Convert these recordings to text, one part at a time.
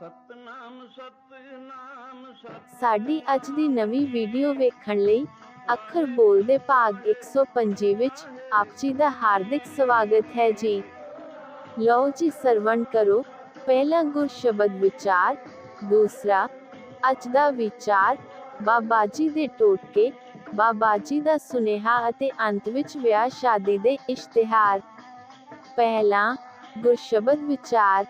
ਸਤਨਾਮ ਸਾਡੀ ਅੱਜ ਦੀ ਨਵੀਂ ਵੀਡੀਓ ਵੇਖਣ ਲਈ ਅੱਖਰ ਬੋਲਦੇ ਭਾਗ 125 ਵਿੱਚ ਆਪ ਜੀ ਦਾ ਹਾਰਦਿਕ ਸਵਾਗਤ ਹੈ ਜੀ। ਲਓ ਜੀ ਸਰਵਣ ਕਰੋ। ਪਹਿਲਾ ਗੁਰ ਸ਼ਬਦ ਵਿਚਾਰ, ਦੂਸਰਾ ਅੱਜ ਦਾ ਵਿਚਾਰ, ਬਾਬਾ ਜੀ ਦੇ ਟੋਟਕੇ, ਬਾਬਾ ਜੀ ਦਾ ਸੁਨੇਹਾ ਅਤੇ ਅੰਤ ਵਿੱਚ ਵਿਆਹ ਸ਼ਾਦੀ ਦੇ ਇਸ਼ਤਿਹਾਰ। ਪਹਿਲਾ ਗੁਰਸ਼ਬਦ ਵਿਚਾਰ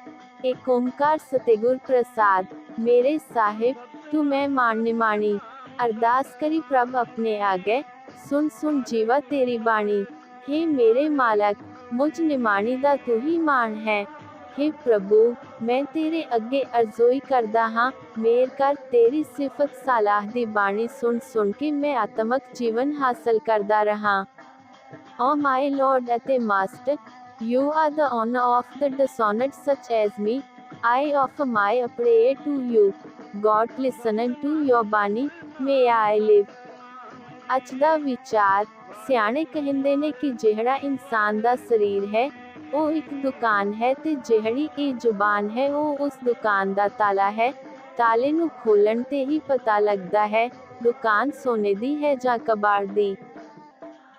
ਏਕ ਓੰਕਾਰ ਸਤਿਗੁਰ ਪ੍ਰਸਾਦ ਮੇਰੇ ਸਾਹਿਬ ਤੂੰ ਮੈਂ ਮਾਨ ਨਿਮਾਣੀ ਅਰਦਾਸ ਕਰੀ ਪ੍ਰਭ ਆਪਣੇ ਆਗੇ ਸੁਨ ਸੁਨ ਜੀਵਾ ਤੇਰੀ ਬਾਣੀ हे ਮੇਰੇ ਮਾਲਕ ਮੁਝ ਨਿਮਾਣੀ ਦਾ ਤੂੰ ਹੀ ਮਾਨ ਹੈ हे ਪ੍ਰਭੂ ਮੈਂ ਤੇਰੇ ਅੱਗੇ ਅਰਜ਼ੋਈ ਕਰਦਾ ਹਾਂ ਮੇਰ ਕਰ ਤੇਰੀ ਸਿਫਤ ਸਲਾਹ ਦੀ ਬਾਣੀ ਸੁਣ ਸੁਣ ਕੇ ਮੈਂ ਆਤਮਕ ਜੀਵਨ ਹਾਸਲ ਕਰਦਾ ਰਹਾ ਓ ਮਾਈ ਲਾਰਡ ਅਤੇ master You are the honor of the dishonored such as me. I offer my prayer to you. God listening to your Bani, may I live. ਅੱਜ ਦਾ ਵਿਚਾਰ ਸਿਆਣੇ ਕਹਿੰਦੇ ਨੇ ਕਿ ਜਿਹੜਾ ਇਨਸਾਨ ਦਾ ਸਰੀਰ ਹੈ ਉਹ ਇੱਕ ਦੁਕਾਨ ਹੈ ਤੇ ਜਿਹੜੀ ਇਹ ਜ਼ੁਬਾਨ ਹੈ ਉਹ ਉਸ ਦੁਕਾਨ ਦਾ ਤਾਲਾ ਹੈ ਤਾਲੇ ਨੂੰ ਖੋਲਣ ਤੇ ਹੀ ਪਤਾ ਲੱਗਦਾ ਹੈ ਦੁਕਾਨ ਸੋਨੇ ਦੀ ਹੈ ਜਾਂ ਕਬਾੜ ਦੀ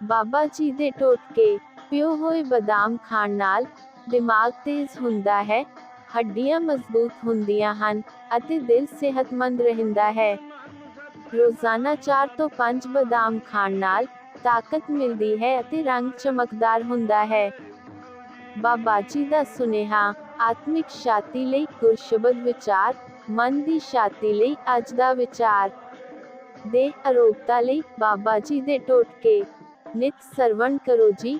ਬਾਬਾ ਜੀ ਦੇ ਟੋਟਕੇ ਪਿਓ ਹੋਏ ਬਦਾਮ ਖਾਣ ਨਾਲ ਦਿਮਾਗ ਤੇਜ਼ ਹੁੰਦਾ ਹੈ, ਹੱਡੀਆਂ ਮਜ਼ਬੂਤ ਹੁੰਦੀਆਂ ਹਨ ਅਤੇ ਦਿਲ ਸਿਹਤਮੰਦ ਰਹਿੰਦਾ ਹੈ। ਰੋਜ਼ਾਨਾ 4 ਤੋਂ 5 ਬਦਾਮ ਖਾਣ ਨਾਲ ਤਾਕਤ ਮਿਲਦੀ ਹੈ ਅਤੇ ਰੰਗ ਚਮਕਦਾਰ ਹੁੰਦਾ ਹੈ। ਬਾਬਾ ਜੀ ਦਾ ਸੁਨੇਹਾ, ਆਤਮਿਕ ਸ਼ਾਂਤੀ ਲਈ ਗੁਰਸ਼ਬਦ ਵਿਚਾਰ, ਮਨ ਦੀ ਸ਼ਾਂਤੀ ਲਈ ਅੱਜ ਦਾ ਵਿਚਾਰ। ਦੇ ਅਰੋਗਤਾ ਲਈ ਬਾਬਾ ਜੀ ਦੇ ਟੋਟਕੇ। ਨਿਤ ਸਰਵਣ ਕਰੋ ਜੀ।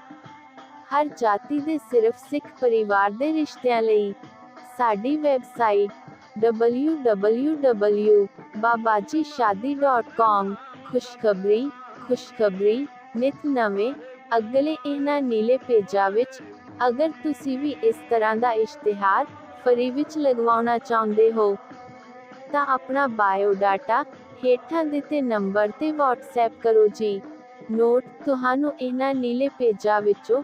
ਹਰ ਜਾਤੀ ਦੇ ਸਿਰਫ ਸਿੱਖ ਪਰਿਵਾਰ ਦੇ ਰਿਸ਼ਤਿਆਂ ਲਈ। ਸਾਡੀ ਵੈਬਸਾਈਟ www.babajishadi.com ਖੁਸ਼ਖਬਰੀ ਖੁਸ਼ਖਬਰੀ, ਨਿਤ ਨਵੇਂ, ਅਗਲੇ ਇਹਨਾਂ ਨੀਲੇ ਪੇਜਾਂ ਵਿੱਚ ਅਗਰ ਤੁਸੀਂ ਵੀ ਇਸ ਤਰ੍ਹਾਂ ਦਾ ਇਸ਼ਤਿਹਾਰ ਫਰੀ ਵਿੱਚ ਲਗਵਾਉਣਾ ਚਾਹੁੰਦੇ ਹੋ, ਤਾਂ ਆਪਣਾ ਬਾਇਓਡਾਟਾ ਹੇਠਾਂ ਦਿੱਤੇ ਨੰਬਰ ਤੇ WhatsApp ਕਰੋ ਜੀ। ਨੋਟ, ਤੁਹਾਨੂੰ ਇਹਨਾਂ ਨੀਲੇ ਪੇਜਾਂ ਵਿੱਚੋਂ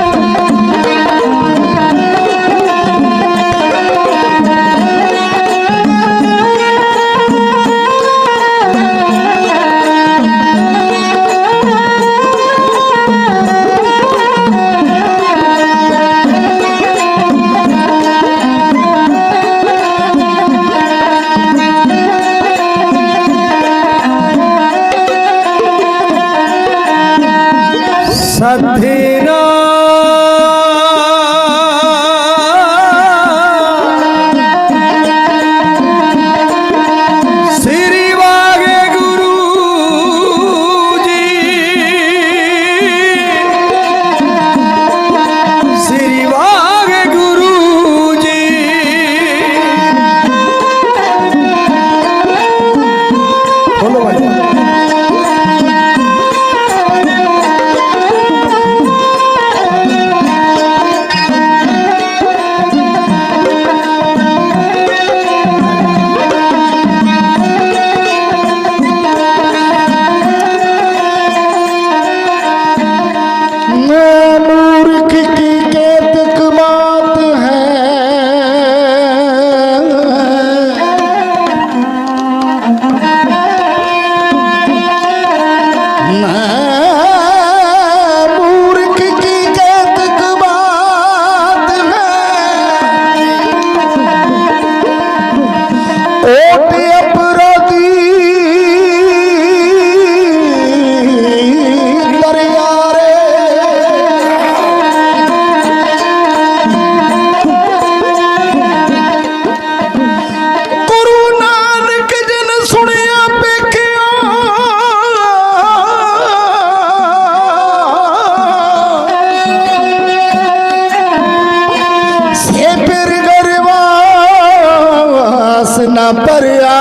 परिया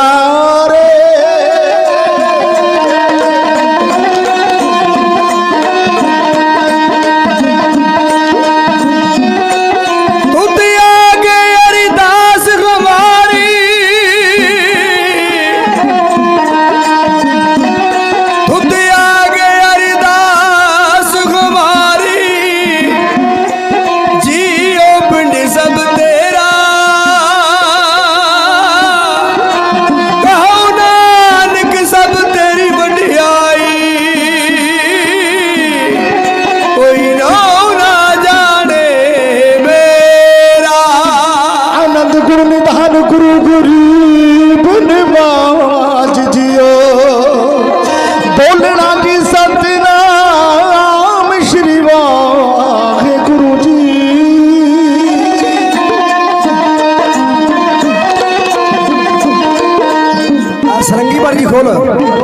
你了。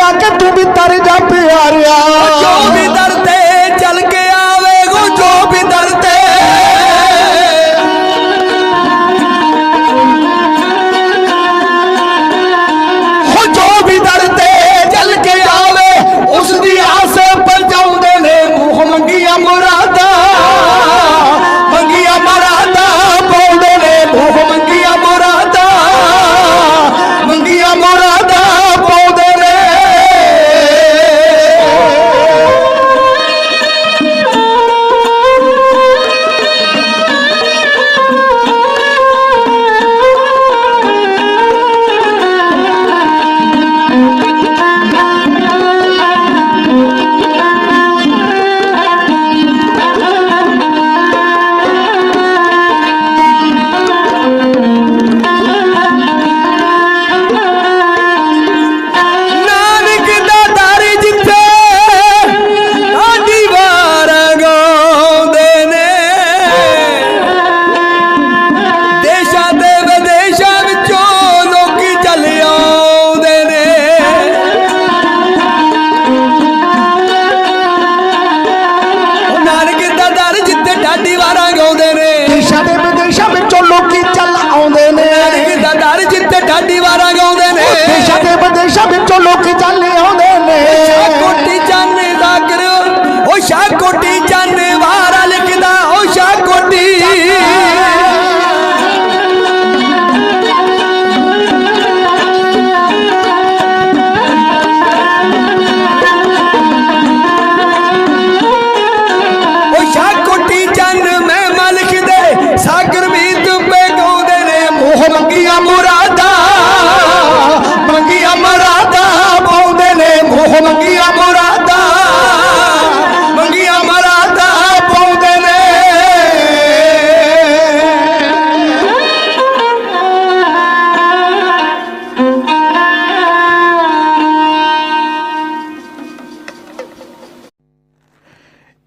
ਆਖਿਆ ਕਿ ਤੂੰ ਵੀ ਤਰ ਜਾ ਪਿਆਰਿਆ।